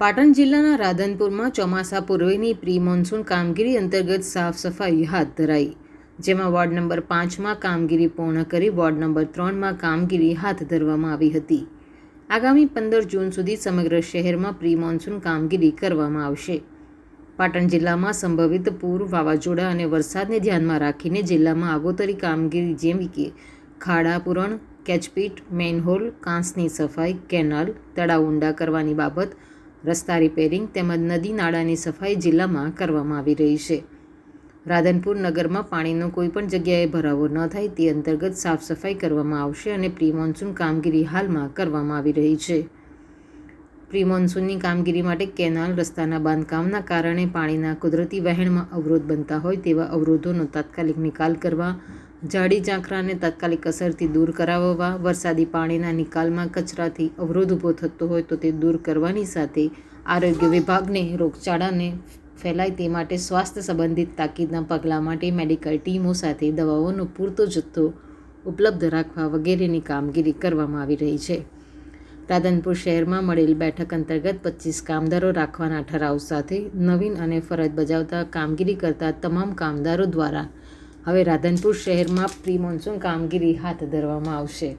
પાટણ જિલ્લાના રાધનપુરમાં ચોમાસા પૂર્વેની pre monsoon કામગીરી અંતર્ગત સાફ સફાઈ હાથ ધરાઈ, જેમાં વોર્ડ નંબર પાંચમાં કામગીરી પૂર્ણ કરી વોર્ડ નંબર ત્રણમાં કામગીરી હાથ ધરવામાં આવી હતી. આગામી પંદર જૂન સુધી સમગ્ર શહેરમાં પ્રી મોન્સૂન કામગીરી કરવામાં આવશે. પાટણ જિલ્લામાં સંભવિત પૂર, વાવાઝોડા અને વરસાદને ધ્યાનમાં રાખીને જિલ્લામાં આગોતરી કામગીરી જેવી કે ખાડા પૂરણ, કેચપીટ, મેનહોલ, કાંસની સફાઈ, કેનાલ, તળાવ ઊંડા કરવાની બાબત રસ્તા રિપેરિંગ તેમજ નદી નાળાની સફાઈ જિલ્લામાં કરવામાં આવી રહી છે. રાધનપુર નગરમાં પાણીનો કોઈપણ જગ્યાએ ભરાવો ન થાય તે અંતર્ગત સાફ સફાઈ કરવામાં આવશે અને પ્રી મોન્સૂન કામગીરી હાલમાં કરવામાં આવી રહી છે. પ્રી મોન્સૂનની કામગીરી માટે કેનાલ રસ્તાના બાંધકામના કારણે પાણીના કુદરતી વહેણમાં અવરોધ બનતા હોય તેવા અવરોધોનો તાત્કાલિક નિકાલ કરવા જાડી ઝાંખરાને તાત્કાલિક અસરથી દૂર કરાવવા, વરસાદી પાણીના નિકાલમાં કચરાથી અવરોધ ઊભો થતો હોય તો તે દૂર કરવાની સાથે આરોગ્ય વિભાગને રોગચાળાને ફેલાય તે માટે સ્વાસ્થ્ય સંબંધિત તાકીદના પગલાં માટે મેડિકલ ટીમો સાથે દવાઓનો પૂરતો જથ્થો ઉપલબ્ધ રાખવા વગેરેની કામગીરી કરવામાં આવી રહી છે. રાધનપુર શહેરમાં મળેલ બેઠક અંતર્ગત પચીસ કામદારો રાખવાના ઠરાવ સાથે નવીન અને ફરજ બજાવતા કામગીરી કરતા તમામ કામદારો દ્વારા હવે રાધનપુર શહેરમાં પ્રી મોન્સૂન કામગીરી હાથ ધરવામાં આવશે,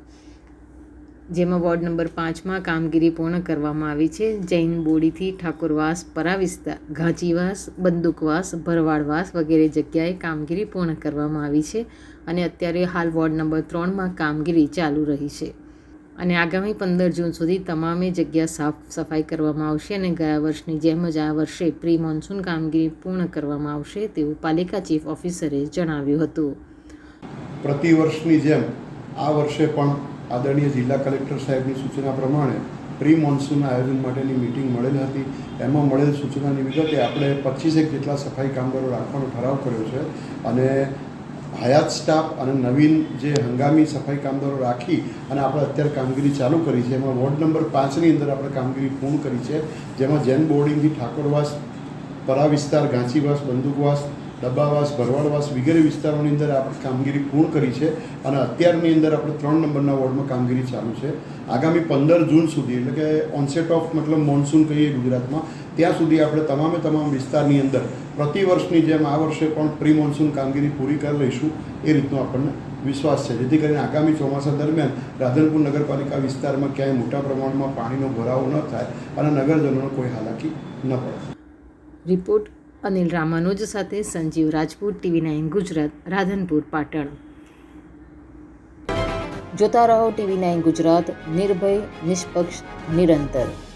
જેમાં વોર્ડ નંબર પાંચમાં કામગીરી પૂર્ણ કરવામાં આવી છે. જૈન બોડીથી ઠાકોરવાસ પરા વિસ્તાર ઘાંચીવાસ બંદૂકવાસ, ભરવાડવાસ વગેરે જગ્યાએ કામગીરી પૂર્ણ કરવામાં આવી છે અને અત્યારે હાલ વોર્ડ નંબર ત્રણમાં કામગીરી ચાલુ રહી છે. અને આગામી પંદર જૂન સુધી તમામે જગ્યા સાફ સફાઈ કરવામાં આવશે અને ગયા વર્ષની જેમ જ આ વર્ષે પ્રી મોન્સૂન કામગીરી પૂર્ણ કરવામાં આવશે તેવું પાલિકા ચીફ ઓફિસરે જણાવ્યું હતું. પ્રતિ વર્ષની જેમ આ વર્ષે પણ આદરણીય જિલ્લા કલેક્ટર સાહેબની સૂચના પ્રમાણે પ્રી મોન્સૂન આયોજન માટેની મિટિંગ મળેલ હતી. એમાં મળેલ સૂચનાની વિગતે આપણે પચીસેક જેટલા સફાઈ કામદારો રાખવાનો ઠરાવ કર્યો છે અને હયાત સ્ટાફ અને નવીન જે હંગામી સફાઈ કામદારો રાખી અને આપણે અત્યારે કામગીરી ચાલુ કરી છે, એમાં વોર્ડ નંબર પાંચની અંદર આપણે કામગીરી પૂર્ણ કરી છે, જેમાં જૈન બોર્ડિંગથી ઠાકોરવાસ, પરા વિસ્તાર ગાંચીવાસ બંદૂકવાસ ડબ્બાવાસ, ભરવાડવાસ વગેરે વિસ્તારોની અંદર આપણે કામગીરી પૂર્ણ કરી છે અને અત્યારની અંદર આપણે ત્રણ નંબરના વોર્ડમાં કામગીરી ચાલુ છે. આગામી પંદર જૂન સુધી, એટલે કે ઓનસેટ ઓફ મતલબ મોન્સૂન કહીએ ગુજરાતમાં, ત્યાં સુધી આપણે તમામે તમામ વિસ્તારની અંદર પ્રતિ વર્ષની જેમ આ વર્ષે પણ પ્રી મોન્સૂન કામગીરી પૂરી કરી લઈશું એ રીતનો આપણને વિશ્વાસ છે. જેથી કરીને આગામી ચોમાસા દરમિયાન રાધનપુર નગરપાલિકા વિસ્તારમાં ક્યાંય મોટા પ્રમાણમાં પાણીનો ભરાવો ન થાય અને નગરજનોને કોઈ હાલાકી ન પડે. રિપોર્ટ અનિલ રામાનુજ સાથે સંજીવ રાજપૂત, ટીવી નાઇન ગુજરાત, રાધનપુર, પાટણ. જોતા રહો ટીવી નાઇન ગુજરાત, નિર્ભય, નિષ્પક્ષ, નિરંતર.